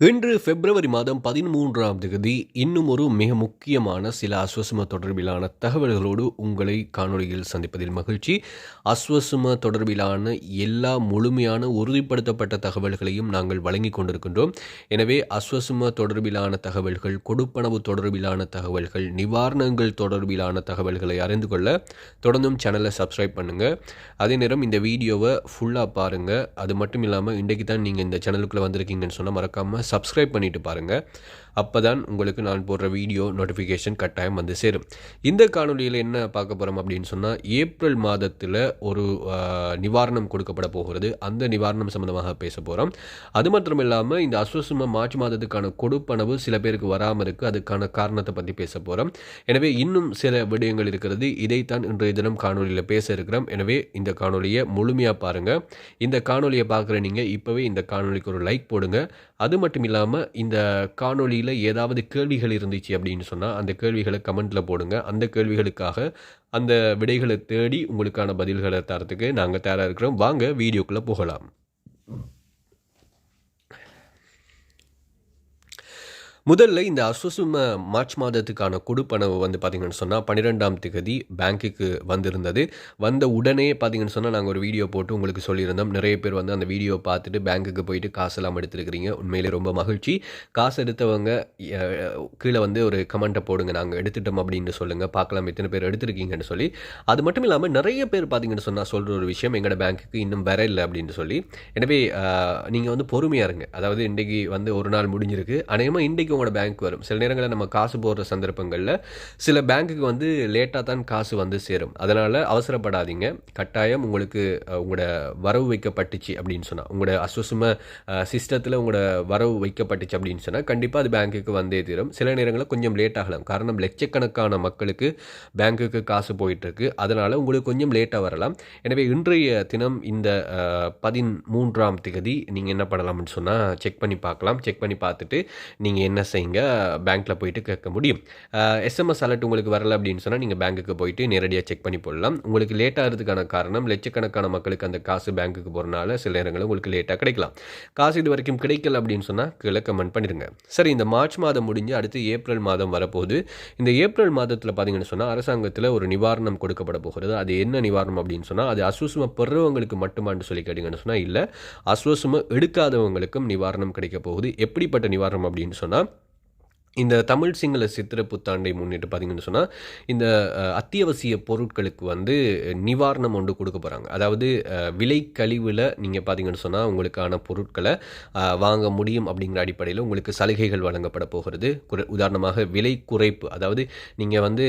இன்று பிப்ரவரி மாதம் பதிமூன்றாம் தேதி இன்னும் ஒரு மிக முக்கியமான சில அஸ்வசும தொடர்பிலான தகவல்களோடு உங்களை காணொலியில் சந்திப்பதில் மகிழ்ச்சி. அஸ்வசும தொடர்பிலான எல்லா முழுமையான உறுதிப்படுத்தப்பட்ட தகவல்களையும் நாங்கள் வழங்கி கொண்டிருக்கின்றோம். எனவே அஸ்வசும தொடர்பிலான தகவல்கள் கொடுப்பனவு தொடர்பிலான தகவல்கள் நிவாரணங்கள் தொடர்பிலான தகவல்களை அறிந்து கொள்ள தொடர்ந்தும் சேனலை சப்ஸ்கிரைப் பண்ணுங்கள் அதே நேரம் இந்த வீடியோவை ஃபுல்லாக பாருங்கள் அது மட்டும் இல்லாமல் இன்றைக்கு தான் நீங்கள் இந்த சேனலுக்குள்ளே வந்திருக்கீங்கன்னு சொன்னால் மறக்காமல் சப்ஸ்கிரைப் பண்ணிட்டு பாருங்கள் அப்போ தான் உங்களுக்கு நான் போடுற வீடியோ நோட்டிஃபிகேஷன் கட்டாயம் வந்து சேரும். இந்த காணொலியில் என்ன பார்க்க போகிறோம் அப்படின்னு சொன்னால் ஏப்ரல் மாதத்தில் ஒரு நிவாரணம் கொடுக்கப்பட போகிறது. அந்த நிவாரணம் சம்மந்தமாக பேச போகிறோம் அது மட்டும் இல்லாமல் இந்த அஸ்வசும மார்ச் மாதத்துக்கான கொடுப்பனவு சில பேருக்கு வராமல் இருக்குது அதுக்கான காரணத்தை பற்றி பேச போகிறோம் எனவே இன்னும் சில விடயங்கள் இருக்கிறது. இதைத்தான் இன்றைய தினம் காணொலியில் பேச இருக்கிறோம். எனவே இந்த காணொலியை முழுமையாக பாருங்கள் இந்த காணொலியை பார்க்குற நீங்கள் இப்போவே இந்த காணொலிக்கு ஒரு லைக் போடுங்க. அது மட்டும் இல்லாமல் இந்த காணொலியில் இல்லை ஏதாவது கேள்விகள் இருந்துச்சு அப்படின்னு சொன்னால் அந்த கேள்விகளை கமெண்ட்டில் போடுங்க. அந்த கேள்விகளுக்காக அந்த விடைகளை தேடி உங்களுக்கான பதில்களை தரத்துக்கு நாங்கள் தயாராக இருக்கிறோம். வாங்க வீடியோக்குள்ளே போகலாம். முதல்ல இந்த அஸ்வசும மார்ச் மாதத்துக்கான கொடுப்பனவு வந்து பார்த்தீங்கன்னு சொன்னால் பன்னிரெண்டாம் திகதி பேங்க்குக்கு வந்திருந்தது. வந்த உடனே பார்த்தீங்கன்னு சொன்னால் நாங்கள் ஒரு வீடியோ போட்டு உங்களுக்கு சொல்லியிருந்தோம். நிறைய பேர் வந்து அந்த வீடியோ பார்த்துட்டு பேங்க்குக்கு போயிட்டு காசெல்லாம் எடுத்துருக்கிறீங்க. உண்மையிலே ரொம்ப மகிழ்ச்சி. காசு எடுத்தவங்க கீழே வந்து ஒரு கமெண்ட்டை போடுங்க. நாங்கள் எடுத்துட்டோம் அப்படின்னு சொல்லுங்கள் பார்க்கலாம் எத்தனை பேர் எடுத்திருக்கீங்கன்னு சொல்லி. அது மட்டும் இல்லாமல் நிறைய பேர் பார்த்தீங்கன்னு சொன்னால் சொல்கிற ஒரு விஷயம் எங்களோட பேங்க்குக்கு இன்னும் வர இல்லை அப்படின்னு சொல்லி. எனவே நீங்கள் வந்து பொறுமையாக இருங்க. அதாவது இன்றைக்கி வந்து ஒரு நாள் முடிஞ்சிருக்கு. அநேகமாக இன்றைக்கு உங்களோட பேங்க் வரும். சில நேரங்களில் நம்ம காசு போடுற சந்தர்ப்பங்களில் சில பேங்க்குக்கு வந்து லேட்டாக தான் காசு வந்து சேரும். அதனால் அவசரப்படாதீங்க. கட்டாயம் உங்களுக்கு உங்களோட வரவு வைக்கப்பட்டுச்சு அப்படின்னு சொன்னால் உங்களோட அசுசும சிஸ்டத்தில் உங்களோட வரவு வைக்கப்பட்டுச்சு அப்படின்னு சொன்னால் கண்டிப்பாக அது பேங்க்குக்கு வந்தே தீரும். சில நேரங்களில் கொஞ்சம் லேட் ஆகலாம். காரணம் லட்சக்கணக்கான மக்களுக்கு பேங்க்குக்கு காசு போயிட்டுருக்கு. அதனால் உங்களுக்கு கொஞ்சம் லேட்டாக வரலாம். எனவே இன்றைய தினம் இந்த பதின் பதிமூன்றாம் திகதி நீங்கள் என்ன பண்ணலாம்னு சொன்னால் செக் பண்ணி பார்க்கலாம். செக் பண்ணி பார்த்துட்டு நீங்கள் என்ன செய்யுங்க பேங்க்கில் போயிட்டு கேட்க முடியும். எஸ்எம்எஸ் அலர்ட் உங்களுக்கு வரல அப்படின்னு சொன்னால் நீங்கள் பேங்க்குக்கு போயிட்டு நேரடியாக செக் பண்ணி போடலாம். உங்களுக்கு லேட் ஆகிறதுக்கான காரணம் லட்சக்கணக்கான மக்களுக்கு அந்த காசு பேங்க்குக்கு போகிறனால சில நேரங்களில் உங்களுக்கு லேட்டாக கிடைக்கலாம். காசு இது வரைக்கும் கிடைக்கல அப்படின்னு சொன்னால் கீழே கமெண்ட் பண்ணிடுங்க சரி இந்த மார்ச் மாதம் முடிஞ்சு அடுத்து ஏப்ரல் மாதம் வரப்போகுது. இந்த ஏப்ரல் மாதத்தில் பார்த்தீங்கன்னு சொன்னால் அரசாங்கத்தில் ஒரு நிவாரணம் கொடுக்கப்பட போகிறது. அது என்ன நிவாரணம் அப்படின்னு சொன்னால் அது அஸ்வசும பெறுறவங்களுக்கு மட்டுமான்னு சொல்லி கேட்டிங்கன்னு சொன்னால் இல்லை அஸ்வசும எடுக்காதவங்களுக்கும் நிவாரணம் கிடைக்க போகுது. எப்படிப்பட்ட நிவாரணம் அப்படின்னு சொன்னால் இந்த தமிழ் சிங்கள சித்திர புத்தாண்டை முன்னிட்டு பார்த்தீங்கன்னு சொன்னால் இந்த அத்தியாவசிய பொருட்களுக்கு வந்து நிவாரணம் ஒன்று கொடுக்க போகிறாங்க அதாவது விலை கழிவில் நீங்கள் பார்த்தீங்கன்னு சொன்னால் உங்களுக்கான பொருட்களை வாங்க முடியும் அப்படிங்கிற அடிப்படையில் உங்களுக்கு சலுகைகள் வழங்கப்பட போகிறது. குறை உதாரணமாக விலை குறைப்பு. அதாவது நீங்கள் வந்து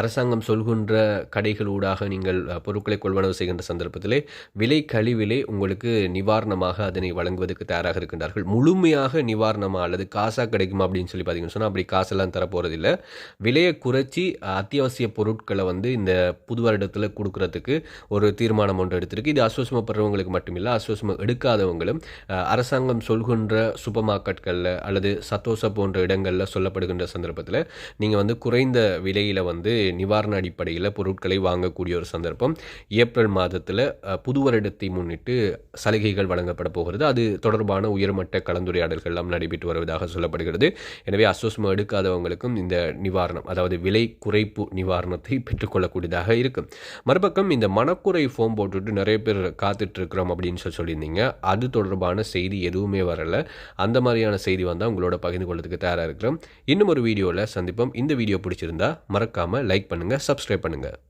அரசாங்கம் சொல்கின்ற கடைகள் ஊடாக நீங்கள் பொருட்களை கொள்வனவு செய்கின்ற சந்தர்ப்பத்திலே விலை கழிவிலே உங்களுக்கு நிவாரணமாக அதனை வழங்குவதற்கு தயாராக இருக்கின்றார்கள். முழுமையாக நிவாரணமாக அல்லது காசாக கிடைக்குமா அப்படின்னு சொல்லி பார்த்தீங்கன்னு சொன்னால் அப்படி காசெல்லாம் தரப்போகிறதில்ல விலையை குறைச்சி அத்தியாவசிய பொருட்களை வந்து இந்த புது வருடத்தில் கொடுக்கறதுக்கு ஒரு தீர்மானம் ஒன்று எடுத்திருக்கு. இது அஸ்வசமப்படுறவங்களுக்கு மட்டுமில்லை அஸ்வசமம் எடுக்காதவங்களும் அரசாங்கம் சொல்கின்ற சூப்பர் மார்க்கெட்களில் அல்லது சத்தோசா போன்ற இடங்களில் சொல்லப்படுகின்ற சந்தர்ப்பத்தில் நீங்கள் வந்து குறைந்த விலையில் வந்து நிவாரண அடிப்படையில் பொருட்களை வாங்கக்கூடிய ஒரு சந்தர்ப்பம். ஏப்ரல் மாதத்தில் புது வருடத்தை முன்னிட்டு சலுகைகள் வழங்கப்பட போகிறது. அது தொடர்பான உயர்மட்ட கலந்துரையாடல்கள் எல்லாம் நடைபெற்று வருவதாக சொல்லப்படுகிறது. எனவே அசோ அஸ்வஸ்மா எடுக்காதவங்களுக்கும் இந்த நிவாரணம் அதாவது விலை குறைப்பு நிவாரணத்தை பெற்றுக்கொள்ளக்கூடியதாக இருக்கும். மறுபக்கம் இந்த மனக்குறை ஃபோம் போட்டுட்டு நிறைய பேர் காத்துட்டு இருக்கிறோம் அப்படின்னு சொல்லி சொல்லியிருந்தீங்க. அது தொடர்பான செய்தி எதுவுமே வரல. அந்த மாதிரியான செய்தி வந்தால் உங்களோட பகிர்ந்து கொள்றதுக்கு தயாராக இருக்கிறோம். இன்னும் ஒரு வீடியோவில் சந்திப்போம். இந்த வீடியோ பிடிச்சிருந்தா மறக்காமல் லைக் பண்ணுங்கள் சப்ஸ்கிரைப் பண்ணுங்கள்